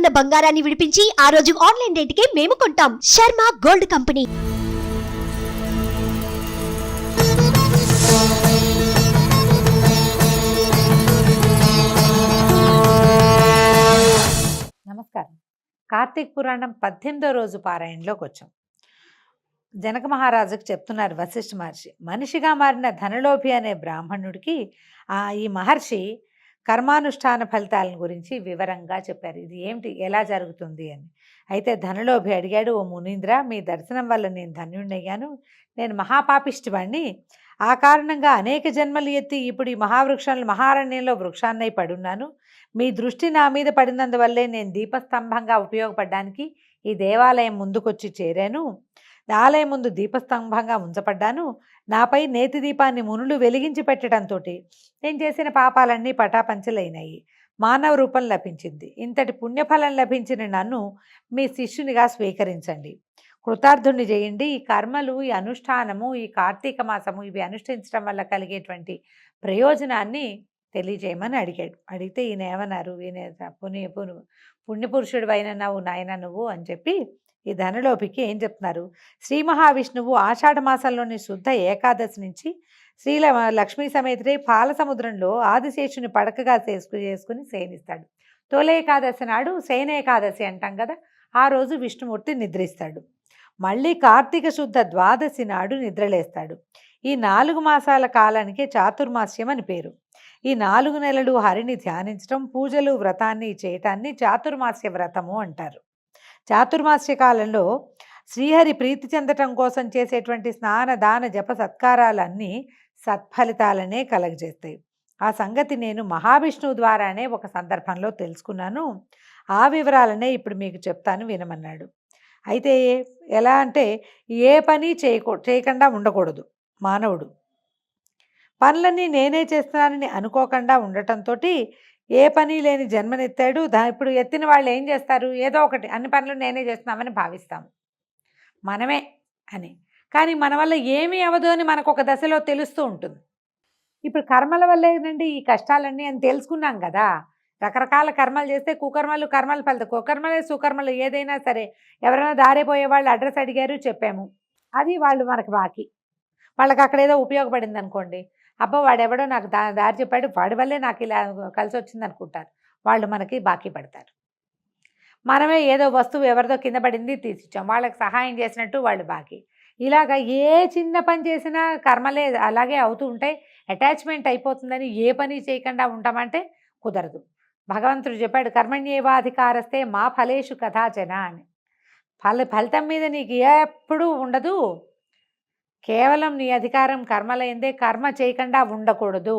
ఉన్న బంగారాన్ని విడిపించి ఆ రోజు ఆన్లైన్ రేటుకే మేము కొంటాం. Sharma gold company. నమస్కారం. కార్తీక పురాణం పద్దెనిమిదో రోజు పారాయణలోకి వచ్చాం. జనక మహారాజుకు చెప్తున్నారు వశిష్ఠ మహర్షి మనిషిగా మారిన ధనలోభి అనే బ్రాహ్మణుడికి ఆ ఈ మహర్షి కర్మానుష్ఠాన ఫలితాలను గురించి వివరంగా చెప్పారు. ఇది ఏమిటి? ఎలా జరుగుతుంది అని. అయితే ధనలోభి అడిగాడు ఓ మునీంద్ర మీ దర్శనం వల్ల నేను ధన్యుణ్ణయ్యాను. నేను మహాపాపిష్టివాణ్ణి. ఆ కారణంగా అనేక జన్మలు ఎత్తి ఇప్పుడు ఈ మహావృక్షాలు మహారణ్యంలో వృక్షాన్నై పడున్నాను. మీ దృష్టి నా మీద పడినందువల్లే నేను దీపస్తంభంగా ఉపయోగపడడానికి ఈ దేవాలయం ముందుకొచ్చి చేరాను. ఆలయం ముందు దీపస్తంభంగా ఉంచబడ్డాను. నాపై నేతి దీపాన్ని మునులు వెలిగించి పెట్టడంతో నేను చేసిన పాపాలన్నీ పటాపంచలైనాయి మానవ రూపం లభించింది. ఇంతటి పుణ్యఫలం లభించిన నన్ను మీ శిష్యునిగా స్వీకరించండి. కృతార్థుణ్ణి చేయండి ఈ కర్మలు ఈ అనుష్ఠానము ఈ కార్తీక మాసము ఇవి అనుష్ఠించడం వల్ల కలిగేటువంటి ప్రయోజనాన్ని తెలియజేయమని అడిగాడు. అడిగితే ఈయన ఏమన్నారు ఈయన పుణ్య పుణ్య పుణ్యపురుషుడు అయిన నువ్వు నాయన నువ్వు అని చెప్పి ఈ ధనలోపికి ఏం చెప్తున్నారు? శ్రీ మహావిష్ణువు ఆషాఢ మాసంలోని శుద్ధ ఏకాదశి నుంచి శ్రీల లక్ష్మీ సమేతుడే పాల సముద్రంలో ఆదిశేషుని పడకగా చేసుకు చేసుకుని శయనిస్తాడు. తొలి ఏకాదశి నాడు శయన ఏకాదశి అంటాం కదా ఆ రోజు విష్ణుమూర్తి నిద్రిస్తాడు. మళ్ళీ కార్తీక శుద్ధ ద్వాదశి నాడు నిద్రలేస్తాడు. ఈ నాలుగు మాసాల కాలానికే చాతుర్మాస్యం అని పేరు. ఈ నాలుగు నెలలు హరిని ధ్యానించడం పూజలు వ్రతాన్ని చేయటాన్ని చాతుర్మాస్య వ్రతము అంటారు. చాతుర్మాస్య కాలంలో శ్రీహరి ప్రీతి చెందటం కోసం చేసేటువంటి స్నాన దాన జప సత్కారాలన్నీ సత్ఫలితాలనే కలగజేస్తాయి. ఆ సంగతి నేను మహావిష్ణువు ద్వారానే ఒక సందర్భంలో తెలుసుకున్నాను. ఆ వివరాలనే ఇప్పుడు మీకు చెప్తాను వినమన్నాడు. అయితే ఎలా అంటే ఏ పని చేయకూ చేయకుండా ఉండకూడదు మానవుడు. పనులన్నీ నేనే చేస్తున్నానని అనుకోకుండా ఉండటంతో ఏ పని లేని జన్మనెత్తాడు. దా ఇప్పుడు ఎత్తిన వాళ్ళు ఏం చేస్తారు? ఏదో ఒకటి అన్ని పనులు నేనే చేస్తున్నామని భావిస్తాము. మనమే అని. కానీ మన వల్ల ఏమీ అవ్వదు అని మనకు ఒక దశలో తెలుస్తూ ఉంటుంది. ఇప్పుడు కర్మల వల్లేనండి ఈ కష్టాలన్నీ అని తెలుసుకున్నాం కదా. రకరకాల కర్మలు చేస్తే కుకర్మలు కర్మలు ఫలిత కుకర్మలే సుకర్మలు ఏదైనా సరే. ఎవరైనా దారిపోయే వాళ్ళు అడ్రస్ అడిగారు చెప్పాము. అది వాళ్ళు మనకు బాకీ. వాళ్ళకి అక్కడ ఏదో ఉపయోగపడింది అనుకోండి అబ్బా వాడెవడో నాకు దా దారి చెప్పాడు. వాడి వల్లే నాకు ఇలా కలిసి వచ్చింది అనుకుంటారు వాళ్ళు మనకి బాకీ పడతారు. మనమే ఏదో వస్తువు ఎవరిదో కింద పడింది తీసిచ్చాం. వాళ్ళకి సహాయం చేసినట్టు వాళ్ళు బాకీ. ఇలాగ ఏ చిన్న పని చేసినా కర్మలే అలాగే అవుతూ ఉంటాయి. అటాచ్మెంట్ అయిపోతుందని ఏ పని చేయకుండా ఉంటామంటే కుదరదు. భగవంతుడు చెప్పాడు కర్మణ్యేవాధికారస్తే మా ఫలేషు కథాచన అని. ఫల ఫలితం మీద నీకు ఎప్పుడూ ఉండదు. కేవలం నీ అధికారం కర్మలైందే కర్మ చేయకుండా ఉండకూడదు.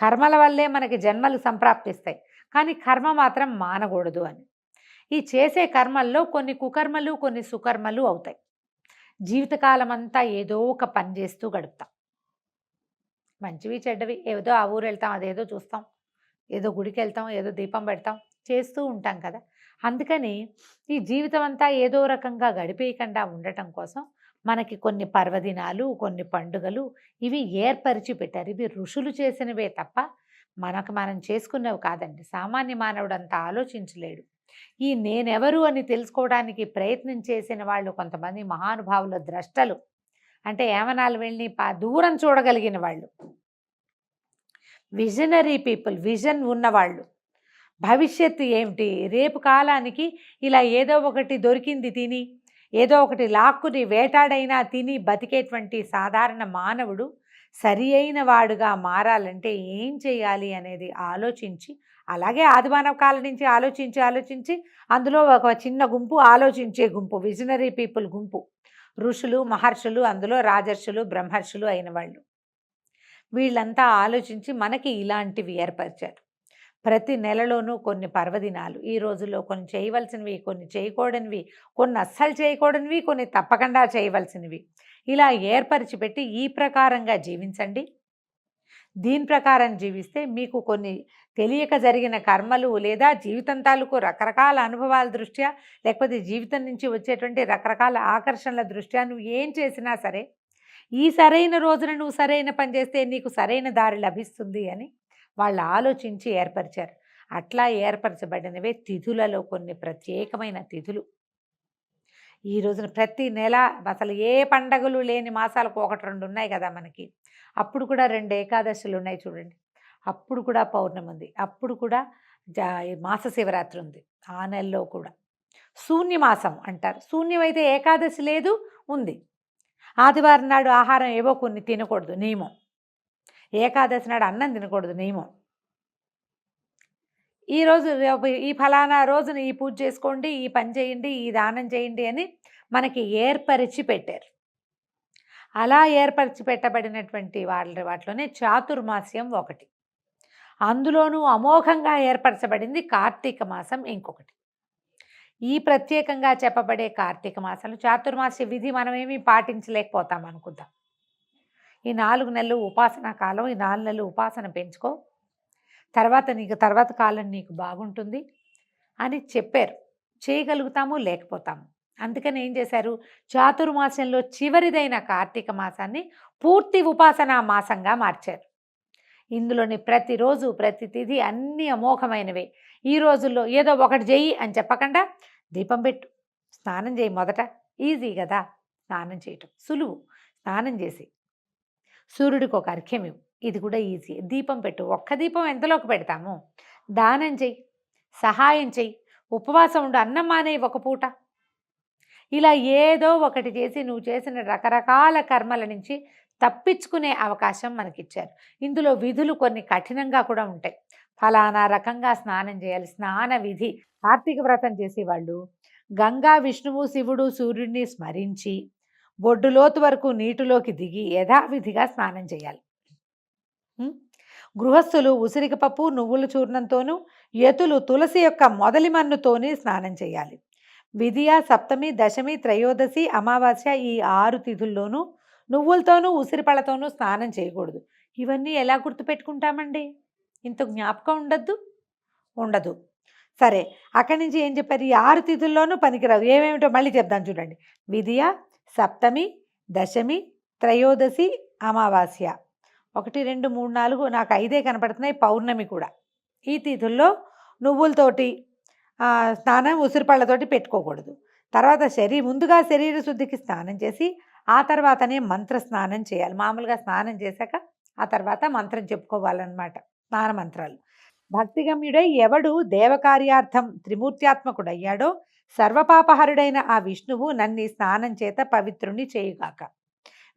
కర్మల వల్లే మనకి జన్మలు సంప్రాప్తిస్తాయి. కానీ కర్మ మాత్రం మానకూడదు అని. ఈ చేసే కర్మల్లో కొన్ని కుకర్మలు కొన్ని సుకర్మలు అవుతాయి. జీవితకాలం అంతా ఏదో ఒక పని చేస్తూ గడుపుతాం. మంచివి చెడ్డవి ఏదో ఆ ఊరు వెళ్తాం అదేదో చూస్తాం. ఏదో గుడికి వెళ్తాం ఏదో దీపం పెడతాం చేస్తూ ఉంటాం కదా. అందుకని ఈ జీవితం అంతా ఏదో రకంగా గడిపేయకుండా ఉండటం కోసం మనకి కొన్ని పర్వదినాలు కొన్ని పండుగలు ఇవి ఏర్పరిచి పెట్టారు. ఇవి ఋషులు చేసినవే తప్ప మనకు మనం చేసుకున్నవి కాదండి. సామాన్య మానవుడు అంత ఆలోచించలేడు. ఈ నేనెవరు అని తెలుసుకోవడానికి ప్రయత్నం చేసిన వాళ్ళు కొంతమంది మహానుభావుల ద్రష్టలు. అంటే ఏమనాలు వెళ్ళి పా దూరం చూడగలిగిన వాళ్ళు. విజనరీ పీపుల్ విజన్ ఉన్నవాళ్ళు. భవిష్యత్తు ఏమిటి? రేపు కాలానికి ఇలా ఏదో ఒకటి దొరికింది తిని ఏదో ఒకటి లాక్కుని వేటాడైనా తిని బతికేటువంటి సాధారణ మానవుడు సరి అయిన వాడుగా మారాలంటే ఏం చేయాలి అనేది ఆలోచించి అలాగే ఆదిమానవ కాలం నుంచి ఆలోచించి ఆలోచించి అందులో ఒక చిన్న గుంపు ఆలోచించే గుంపు విజనరీ పీపుల్ గుంపు. ఋషులు మహర్షులు అందులో రాజర్షులు బ్రహ్మర్షులు అయిన వాళ్ళు. వీళ్ళంతా ఆలోచించి మనకి ఇలాంటివి ఏర్పరిచారు. ప్రతి నెలలోనూ కొన్ని పర్వదినాలు ఈ రోజుల్లో కొన్ని చేయవలసినవి కొన్ని చేయకూడనివి కొన్ని అస్సలు చేయకూడనివి కొన్ని తప్పకుండా చేయవలసినవి. ఇలా ఏర్పరిచి పెట్టి ఈ ప్రకారంగా జీవించండి. దీని ప్రకారం జీవిస్తే మీకు కొన్ని తెలియక జరిగిన కర్మలు లేదా జీవితం తాలూకు రకరకాల అనుభవాల దృష్ట్యా లేకపోతే జీవితం నుంచి వచ్చేటువంటి రకరకాల ఆకర్షణల దృష్ట్యా నువ్వు ఏం చేసినా సరే ఈ సరైన రోజున నువ్వు సరైన పని చేస్తే నీకు సరైన దారి లభిస్తుంది అని వాళ్ళు ఆలోచించి ఏర్పరిచారు. అట్లా ఏర్పరచబడినవే తిథులలో కొన్ని ప్రత్యేకమైన తిథులు. ఈ రోజున ప్రతి నెల అసలు ఏ పండగలు లేని మాసాలకు ఒకటి రెండు ఉన్నాయి కదా మనకి. అప్పుడు కూడా రెండు ఏకాదశులు ఉన్నాయి చూడండి. అప్పుడు కూడా పౌర్ణమి ఉంది. అప్పుడు కూడా జా మాస శివరాత్రి ఉంది ఆ నెలలో కూడా. శూన్యమాసం అంటారు. శూన్యం అయితే ఏకాదశి లేదు ఉంది. ఆదివారం నాడు ఆహారం ఏవో కొన్ని తినకూడదు నియమం. ఏకాదశి నాడు అన్నం తినకూడదు నియమం. ఈరోజు రేపు ఈ ఫలానా రోజున ఈ పూజ చేసుకోండి ఈ పని చేయండి ఈ దానం చేయండి అని మనకి ఏర్పరిచి పెట్టారు. అలా ఏర్పరిచి పెట్టబడినటువంటి వాళ్ళ వాటిలోనే చాతుర్మాస్యం ఒకటి. అందులోనూ అమోఘంగా ఏర్పరచబడింది కార్తీక మాసం ఇంకొకటి. ఈ ప్రత్యేకంగా చెప్పబడే కార్తీక మాసాలు చాతుర్మాస్య విధి మనమేమి పాటించలేకపోతాం అనుకుందాం. ఈ నాలుగు నెలలు ఉపాసన కాలం ఈ నాలుగు నెలలు ఉపాసన పెంచుకో. తర్వాత నీకు తర్వాత కాలం నీకు బాగుంటుంది అని చెప్పారు. చేయగలుగుతాము లేకపోతాము. అందుకని ఏం చేశారు? చాతుర్మాసంలో చివరిదైన కార్తీక మాసాన్ని పూర్తి ఉపాసనా మాసంగా మార్చారు. ఇందులోని ప్రతిరోజు ప్రతి తిథి అన్నీ అమోఘమైనవే. ఈ రోజుల్లో ఏదో ఒకటి చెయ్యి అని చెప్పకుండా దీపం పెట్టు. స్నానం చేయి మొదట. ఈజీ కదా స్నానం చేయటం సులువు. స్నానం చేసి సూర్యుడికి ఒక అర్ఘ్యం ఇవ్వు. ఇది కూడా ఈజీ. దీపం పెట్టు. ఒక్క దీపం ఎంతలోకి పెడతాము? దానం చెయ్యి. సహాయం చెయ్యి. ఉపవాసం ఉండు. అన్నం మానే ఒక పూట. ఇలా ఏదో ఒకటి చేసి నువ్వు చేసిన రకరకాల కర్మల నుంచి తప్పించుకునే అవకాశం మనకిచ్చారు. ఇందులో విధులు కొన్ని కఠినంగా కూడా ఉంటాయి. ఫలానా రకంగా స్నానం చేయాలి. స్నాన విధి. కార్తీక వ్రతం చేసేవాళ్ళు గంగా విష్ణువు శివుడు సూర్యుడిని స్మరించి బొడ్డు లోతు వరకు నీటిలోకి దిగి యథావిధిగా స్నానం చేయాలి. గృహస్థులు ఉసిరిక పప్పు నువ్వుల చూర్ణంతోనూ యతులు తులసి యొక్క మొదలి మన్నుతోనే స్నానం చేయాలి. విధియ సప్తమి దశమి త్రయోదశి అమావాస్య ఈ ఆరు తిథుల్లోనూ నువ్వులతోనూ ఉసిరిపళ్ళతోనూ స్నానం చేయకూడదు. ఇవన్నీ ఎలా గుర్తుపెట్టుకుంటామండి? ఇంత జ్ఞాపకం ఉండద్దు? ఉండదు. సరే అక్కడి నుంచి ఏం చెప్పారు? ఈ ఆరు తిథుల్లోనూ పనికిరావు. ఏమేమిటో మళ్ళీ చెప్దాం చూడండి. విధియ సప్తమి దశమి త్రయోదశి అమావాస్య. ఒకటి రెండు మూడు నాలుగు నాకు ఐదే కనపడుతున్నాయి పౌర్ణమి కూడా. ఈ తిథుల్లో నువ్వులతోటి స్నానం ఉసిరిపళ్ళతోటి పెట్టుకోకూడదు. తర్వాత శరీ ముందుగా శరీర శుద్ధికి స్నానం చేసి ఆ తర్వాతనే మంత్ర స్నానం చేయాలి. మామూలుగా స్నానం చేశాక ఆ తర్వాత మంత్రం చెప్పుకోవాలన్నమాట. స్నాన మంత్రాలు. భక్తిగమ్యుడై ఎవడు దేవకార్యార్థం త్రిమూర్త్యాత్మకుడయ్యాడో సర్వపాపహరుడైన ఆ విష్ణువు నన్ని స్నానం చేత పవిత్రుని చేయుగాక.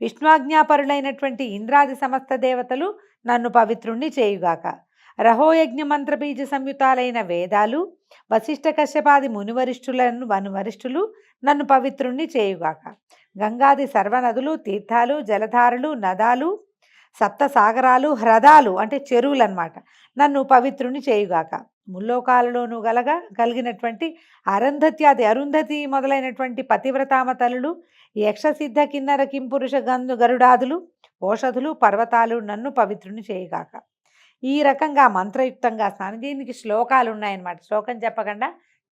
విష్ణువాజ్ఞాపరులైనటువంటి ఇంద్రాది సమస్త దేవతలు నన్ను పవిత్రుణ్ణి చేయుగాక. రహోయజ్ఞ మంత్రబీజ సంయుతాలైన వేదాలు వశిష్ఠ కశ్యపాది మునివరిష్ఠులను వనువరిష్ఠులు నన్ను పవిత్రుణ్ణి చేయుగాక. గంగాది సర్వనదులు తీర్థాలు జలధారలు నదాలు సప్త సాగరాలు హ్రదాలు అంటే చెరువులు అన్నమాట నన్ను పవిత్రుని చేయుగాక. ముల్లోకాలలోనూ గలగా కలిగినటువంటి అరుంధత్యాది అరుంధతి మొదలైనటువంటి పతివ్రతామ తలులు యక్షసిద్ధ కిన్నర కింపురుష గంధు గరుడాదులు ఓషధులు పర్వతాలు నన్ను పవిత్రుని చేయగాక. ఈ రకంగా మంత్రయుక్తంగా స్నానం దీనికి శ్లోకాలు ఉన్నాయన్నమాట. శ్లోకం చెప్పకుండా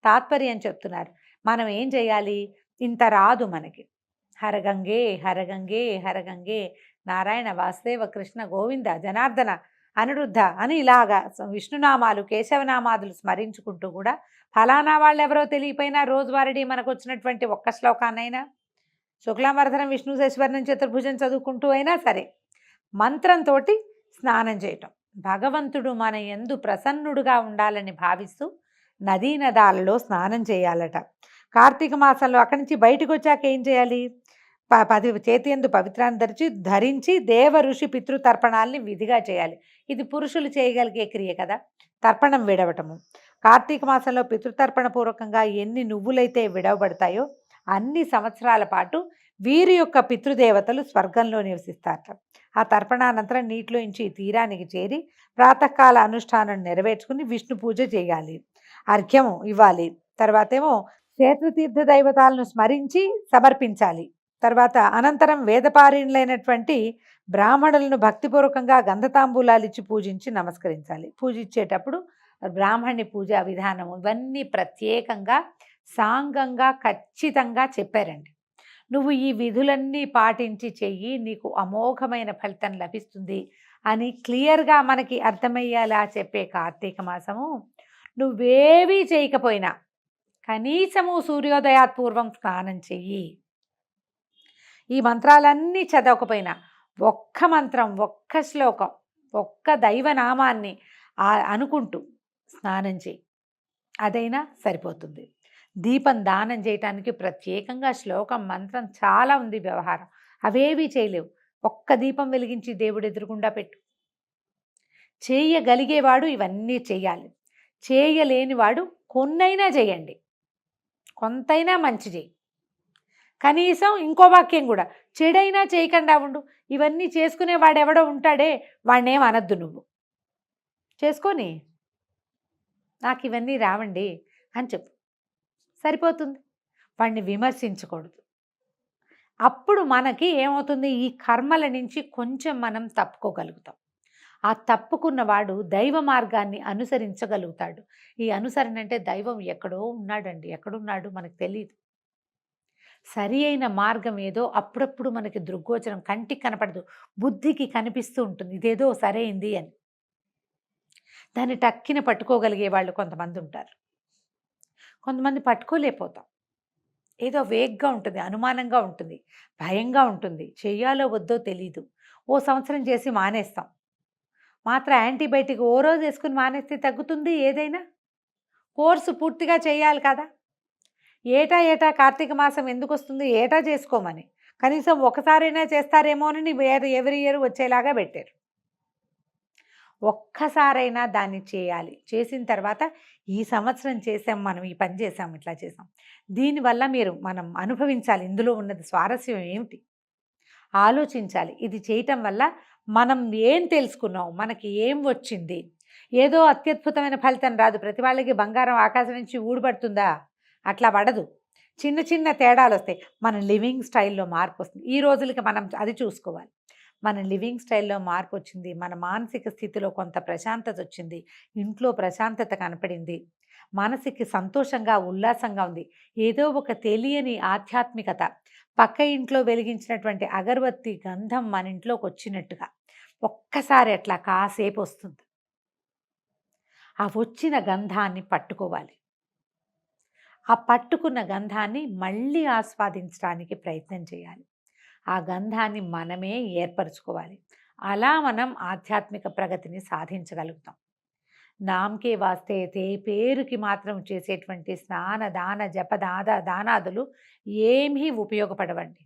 తాత్పర్యం చెప్తున్నారు. మనం ఏం చేయాలి? ఇంత రాదు మనకి. హరగంగే హరగంగే హరగంగే నారాయణ వాసుదేవ కృష్ణ గోవింద జనార్దన అనిరుద్ధ అని ఇలాగా విష్ణునామాలు కేశవనామాదులు స్మరించుకుంటూ కూడా ఫలానా వాళ్ళు ఎవరో తెలియపోయినా రోజువారీ మనకు వచ్చినటువంటి ఒక్క శ్లోకాన్నైనా శుక్లాంబరధరం విష్ణు శశివర్ణం చతుర్భుజం చదువుకుంటూ అయినా సరే మంత్రంతో స్నానం చేయటం. భగవంతుడు మన ఎందు ప్రసన్నుడుగా ఉండాలని భావిస్తూ నదీ నదాలలో స్నానం చేయాలట. కార్తీక మాసంలో అక్కడి నుంచి బయటకు వచ్చాక ఏం చేయాలి? పది చేతి ఎందు పవిత్రాన్ని ధరించి ధరించి దేవ ఋషి పితృతర్పణాలని విధిగా చేయాలి. ఇది పురుషులు చేయగలిగే క్రియ కదా? తర్పణం విడవటము. కార్తీక మాసంలో పితృతర్పణ పూర్వకంగా ఎన్ని నువ్వులైతే విడవబడతాయో అన్ని సంవత్సరాల పాటు వీరి యొక్క పితృదేవతలు స్వర్గంలో నివసిస్తారట. ఆ తర్పణానంతరం నీటిలో ఇంచి తీరానికి చేరి ప్రాతకాల అనుష్ఠానం నెరవేర్చుకుని విష్ణు పూజ చేయాలి. అర్ఘ్యము ఇవ్వాలి. తర్వాతేమో క్షేత్రతీర్థ దైవతాలను స్మరించి సమర్పించాలి. తర్వాత అనంతరం వేదపారీణులైనటువంటి బ్రాహ్మణులను భక్తిపూర్వకంగా గంధతాంబూలాలు ఇచ్చి పూజించి నమస్కరించాలి. పూజించేటప్పుడు బ్రాహ్మణి పూజా విధానం ఇవన్నీ ప్రత్యేకంగా సాంగంగా ఖచ్చితంగా చెప్పారండి. నువ్వు ఈ విధులన్నీ పాటించి చెయ్యి నీకు అమోఘమైన ఫలితం లభిస్తుంది అని క్లియర్గా మనకి అర్థమయ్యేలా చెప్పే కార్తీక మాసము నువ్వేవీ చేయకపోయినా కనీసము సూర్యోదయాత్ పూర్వం స్నానం చెయ్యి. ఈ మంత్రాలన్నీ చదవకపోయినా ఒక్క మంత్రం ఒక్క శ్లోకం ఒక్క దైవనామాన్ని అనుకుంటూ స్నానం చేయి. అదైనా సరిపోతుంది. దీపం దానం చేయటానికి ప్రత్యేకంగా శ్లోకం మంత్రం చాలా ఉంది వ్యవహారం. అవేవీ చేయలేవు. ఒక్క దీపం వెలిగించి దేవుడు ఎదురుగుండా పెట్టు. చేయగలిగేవాడు ఇవన్నీ చేయాలి. చేయలేనివాడు కొన్నైనా చేయండి. కొంతైనా మంచి చేయి. కనీసం ఇంకో వాక్యం కూడా చెడైనా చేయకుండా ఉండు. ఇవన్నీ చేసుకునే వాడెవడో ఉంటాడే వాడినేం అనద్దు నువ్వు. చేసుకొని? నాకు ఇవన్నీ రావండి అని చెప్పు. సరిపోతుంది. వాడిని విమర్శించకూడదు. అప్పుడు మనకి ఏమవుతుంది? ఈ కర్మల నుంచి కొంచెం మనం తప్పుకోగలుగుతాం. ఆ తప్పుకున్నవాడు దైవ మార్గాన్ని అనుసరించగలుగుతాడు. ఈ అనుసరణ అంటే దైవం ఎక్కడో ఉన్నాడండి. ఎక్కడున్నాడు మనకు తెలియదు సరి అయిన మార్గం ఏదో అప్పుడప్పుడు మనకి దృగ్గోచరం కంటికి కనపడదు. బుద్ధికి కనిపిస్తూ ఉంటుంది. ఇదేదో సరైంది అని. దాన్ని టక్కిన పట్టుకోగలిగే వాళ్ళు కొంతమంది ఉంటారు. కొంతమంది పట్టుకోలేకపోతాం. ఏదో వేగ్గా ఉంటుంది అనుమానంగా ఉంటుంది భయంగా ఉంటుంది. చెయ్యాలో వద్దో తెలీదు. ఓ సంవత్సరం చేసి మానేస్తాం. మాత్ర యాంటీబయాటిక్ ఓ రోజు వేసుకుని మానేస్తే తగ్గుతుంది ఏదైనా? కోర్సు పూర్తిగా చేయాలి కదా. ఏటా ఏటా కార్తీక మాసం ఎందుకు వస్తుంది ఏటా చేసుకోమని. కనీసం ఒకసారైనా చేస్తారేమో అని ఎవరి ఇయర్ వచ్చేలాగా పెట్టారు. ఒక్కసారైనా దాన్ని చేయాలి. చేసిన తర్వాత ఈ సంవత్సరం చేసాం మనం ఈ పని చేసాం ఇట్లా చేసాం దీనివల్ల మీరు మనం అనుభవించాలి. ఇందులో ఉన్నది స్వారస్యం ఏమిటి? ఆలోచించాలి. ఇది చేయటం వల్ల మనం ఏం తెలుసుకున్నాం? మనకి ఏం వచ్చింది? ఏదో అత్యద్భుతమైన ఫలితం రాదు. ప్రతి వాళ్ళకి బంగారం ఆకాశం నుంచి ఊడిపడుతుందా అట్లా పడదు. చిన్న చిన్న తేడాలు వస్తాయి. మన లివింగ్ స్టైల్లో మార్పు వస్తుంది. ఈ రోజులకి మనం అది చూసుకోవాలి. మన లివింగ్ స్టైల్లో మార్పు వచ్చింది. మన మానసిక స్థితిలో కొంత ప్రశాంతత వచ్చింది. ఇంట్లో ప్రశాంతత కనపడింది. మనసుకి సంతోషంగా ఉల్లాసంగా ఉంది. ఏదో ఒక తెలియని ఆధ్యాత్మికత. పక్క ఇంట్లో వెలిగించినటువంటి అగరబత్తి గంధం మన ఇంట్లోకి వచ్చినట్టుగా. ఒక్కసారి అట్లా కాసేపు వస్తుంది. ఆ వచ్చిన గంధాన్ని పట్టుకోవాలి. ఆ పట్టుకున్న గంధాన్ని మళ్ళీ ఆస్వాదించడానికి ప్రయత్నం చేయాలి. ఆ గంధాన్ని మనమే ఏర్పరచుకోవాలి. అలా మనం ఆధ్యాత్మిక ప్రగతిని సాధించగలుగుతాం. నామ్కే వాస్తే తే పేరుకి మాత్రం చేసేటువంటి స్నాన దాన జప దాద దానాదులు ఏమీ ఉపయోగపడవండి.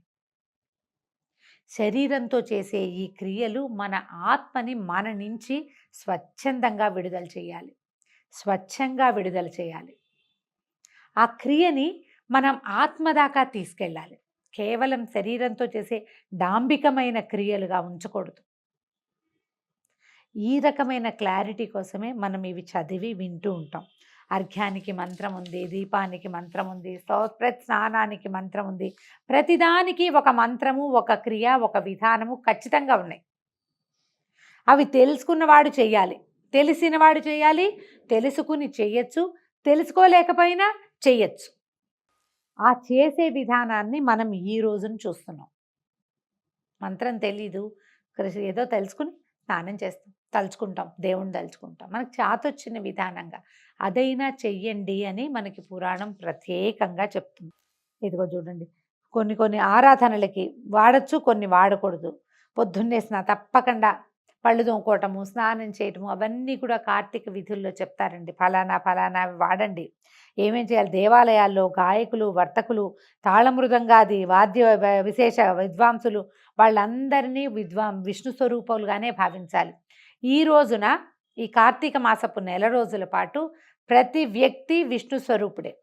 శరీరంతో చేసే ఈ క్రియలు మన ఆత్మని మన నుంచి స్వచ్ఛందంగా విడుదల చేయాలి. స్వచ్ఛంగా విడుదల చేయాలి. ఆ క్రియని మనం ఆత్మ దాకా తీసుకెళ్ళాలి. కేవలం శరీరంతో చేసే డాంబికమైన క్రియలుగా ఉంచకూడదు. ఈ రకమైన క్లారిటీ కోసమే మనం ఇవి చదివి వింటూ ఉంటాం. అర్ఘ్యానికి మంత్రం ఉంది దీపానికి మంత్రం ఉంది సో ప్రతి స్నానానికి మంత్రం ఉంది. ప్రతిదానికి ఒక మంత్రము ఒక క్రియ ఒక విధానము ఖచ్చితంగా ఉన్నాయి. అవి తెలుసుకున్నవాడు చేయాలి తెలిసినవాడు చేయాలి తెలుసుకుని చేయొచ్చు తెలుసుకోలేకపోయినా చేయొచ్చు. ఆ చేసే విధానాన్ని మనం ఈ రోజున చూస్తున్నాం. మంత్రం తెలీదు. కృషి ఏదో తెలుసుకుని స్నానం చేస్తాం. తలుచుకుంటాం. దేవుణ్ణి తలుచుకుంటాం. మనకు చాతొచ్చిన విధానంగా అదైనా చెయ్యండి అని మనకి పురాణం ప్రత్యేకంగా చెప్తుంది. ఇదిగో చూడండి. కొన్ని కొన్ని ఆరాధనలకి వాడచ్చు కొన్ని వాడకూడదు. పొద్దున్నేసిన తప్పకుండా పళ్ళు తోముకోవటము స్నానం చేయటము అవన్నీ కూడా కార్తీక విధుల్లో చెప్తారండి. ఫలానా ఫలానా అవి వాడండి. ఏమేం చేయాలి? దేవాలయాల్లో గాయకులు వర్తకులు తాళమృదంగాది వాద్య విశేష విద్వాంసులు వాళ్ళందరినీ విద్వాం విష్ణు స్వరూపాలుగానే భావించాలి. ఈ రోజున ఈ కార్తీక మాసపు నెల రోజుల పాటు ప్రతి వ్యక్తి విష్ణు స్వరూపుడే.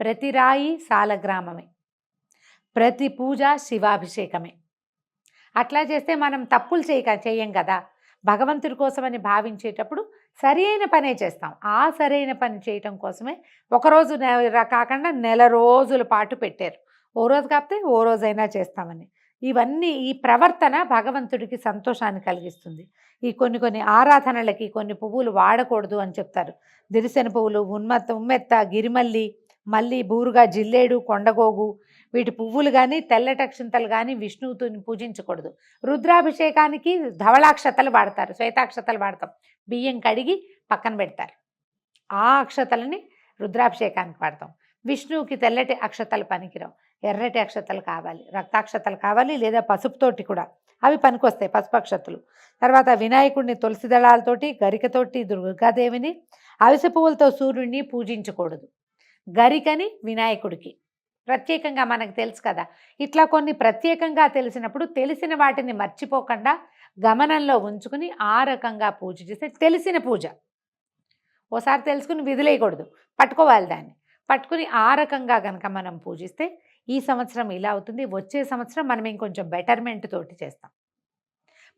ప్రతి రాయి సాలగ్రామమే ప్రతి పూజ శివాభిషేకమే. అట్లా చేస్తే మనం తప్పులు చేయక చేయం కదా. భగవంతుడి కోసమని భావించేటప్పుడు సరైన పనే చేస్తాం. ఆ సరైన పని చేయటం కోసమే ఒకరోజు నె- కాకుండా నెల రోజుల పాటు పెట్టారు. ఓ రోజు కాకపోతే ఓ రోజైనా చేస్తామని. ఇవన్నీ ఈ ప్రవర్తన భగవంతుడికి సంతోషాన్ని కలిగిస్తుంది. ఈ కొన్ని కొన్ని ఆరాధనలకి కొన్ని పువ్వులు వాడకూడదు అని చెప్తారు. దిరిసెన పువ్వులు ఉన్మత్త ఉమ్మెత్త గిరిమల్లి మళ్ళీ బూరుగా జిల్లేడు కొండగోగు వీటి పువ్వులు కానీ తెల్లటక్షింతలు కానీ విష్ణువుతో పూజించకూడదు. రుద్రాభిషేకానికి ధవళాక్షతలు వాడతారు శ్వేతాక్షతలు వాడతాం. బియ్యం కడిగి పక్కన పెడతారు. ఆ అక్షతలని రుద్రాభిషేకానికి వాడతాం. విష్ణువుకి తెల్లటి అక్షతలు పనికిరావు. ఎర్రటి అక్షతలు కావాలి రక్తాక్షతలు కావాలి లేదా పసుపుతోటి కూడా. అవి పనికొస్తాయి పసుపు అక్షతలు. తర్వాత వినాయకుడిని తులసి దళాలతోటి గరికతోటి దుర్గాదేవిని అవిసె పువ్వులతో సూర్యుడిని పూజించకూడదు. గరికని వినాయకుడికి. ప్రత్యేకంగా మనకు తెలుసు కదా ఇట్లా కొన్ని ప్రత్యేకంగా తెలిసినప్పుడు తెలిసిన వాటిని మర్చిపోకుండా గమనంలో ఉంచుకుని ఆ రకంగా పూజ చేస్తే తెలిసిన పూజ. ఓసారి తెలుసుకుని విదిలేయకూడదు పట్టుకోవాలి దాన్ని. పట్టుకుని ఆ రకంగా కనుక మనం పూజిస్తే ఈ సంవత్సరం ఇలా అవుతుంది వచ్చే సంవత్సరం మనం ఇంకొంచెం బెటర్మెంట్ తోటి చేస్తాం.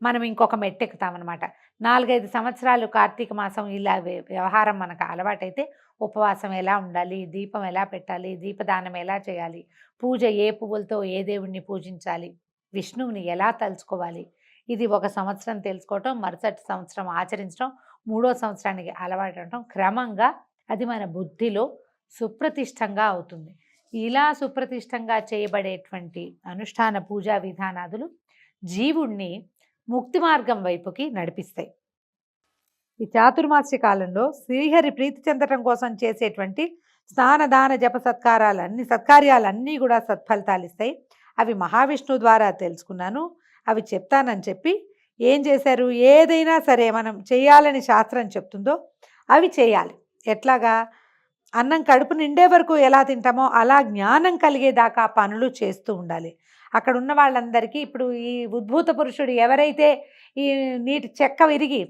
మనం ఇంకొక మెట్టెక్కుతామన్నమాట. నాలుగైదు సంవత్సరాలు కార్తీక మాసం ఇలా వ్యవహారం మనకు అలవాటైతే ఉపవాసం ఎలా ఉండాలి? దీపం ఎలా పెట్టాలి? దీపదానం ఎలా చేయాలి? పూజ ఏ పువ్వులతో ఏ దేవుణ్ణి పూజించాలి? విష్ణువుని ఎలా తలుచుకోవాలి? ఇది ఒక సంవత్సరం తెలుసుకోవటం మరుసటి సంవత్సరం ఆచరించడం మూడో సంవత్సరానికి అలవాటడం క్రమంగా అది మన బుద్ధిలో సుప్రతిష్టంగా అవుతుంది. ఇలా సుప్రతిష్టంగా చేయబడేటువంటి అనుష్ఠాన పూజా విధానాదులు జీవుణ్ణి ముక్తి మార్గం వైపుకి నడిపిస్తాయి. ఈ చాతుర్మాస్య కాలంలో శ్రీహరి ప్రీతి చెందటం కోసం చేసేటువంటి స్నాన దాన జప సత్కారాలన్నీ సత్కార్యాలన్నీ కూడా సత్ఫలితాలు ఇస్తాయి. అవి మహావిష్ణువు ద్వారా తెలుసుకున్నాను. అవి చెప్తానని చెప్పి ఏం చేశారు? ఏదైనా సరే మనం చేయాలని శాస్త్రం చెప్తుందో అవి చేయాలి. ఎట్లాగా? అన్నం కడుపు నిండే వరకు ఎలా తింటామో అలా జ్ఞానం కలిగేదాకా పనులు చేస్తూ ఉండాలి. అక్కడ ఉన్న వాళ్ళందరికీ ఇప్పుడు ఈ ఉద్భూత పురుషుడు ఎవరైతే ఈ నీటి చెక్క విరిగి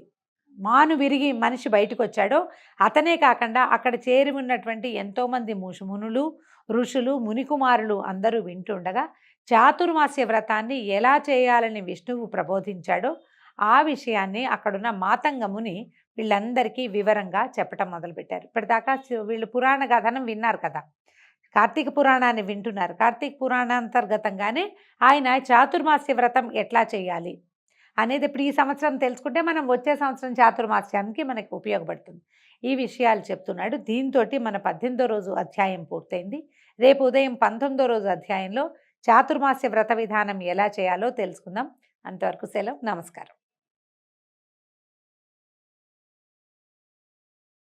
మాను విరిగి మనిషి బయటకు వచ్చాడో అతనే కాకుండా అక్కడ చేరి ఉన్నటువంటి ఎంతోమంది ముషు మునులు ఋషులు మునికుమారులు అందరూ వింటుండగా చాతుర్మాస్య వ్రతాన్ని ఎలా చేయాలని విష్ణువు ప్రబోధించాడో ఆ విషయాన్ని అక్కడున్న మాతంగముని వీళ్ళందరికీ వివరంగా చెప్పటం మొదలుపెట్టారు. ఇప్పటిదాకా వీళ్ళు పురాణ కథనం విన్నారు కదా. కార్తీక పురాణాన్ని వింటున్నారు. కార్తీక పురాణాంతర్గతంగానే ఆయన చాతుర్మాస్య వ్రతం ఎట్లా చేయాలి? అనేది ఇప్పుడు ఈ సంవత్సరం తెలుసుకుంటే మనం వచ్చే సంవత్సరం చాతుర్మాస్యానికి మనకి ఉపయోగపడుతుంది. ఈ విషయాలు చెప్తున్నాడు. దీంతో మన పద్దెనిమిదో రోజు అధ్యాయం పూర్తయింది. రేపు ఉదయం పంతొమ్మిదో రోజు అధ్యాయంలో చాతుర్మాస్య వ్రత విధానం ఎలా చేయాలో తెలుసుకుందాం. అంతవరకు సెలవు. నమస్కారం.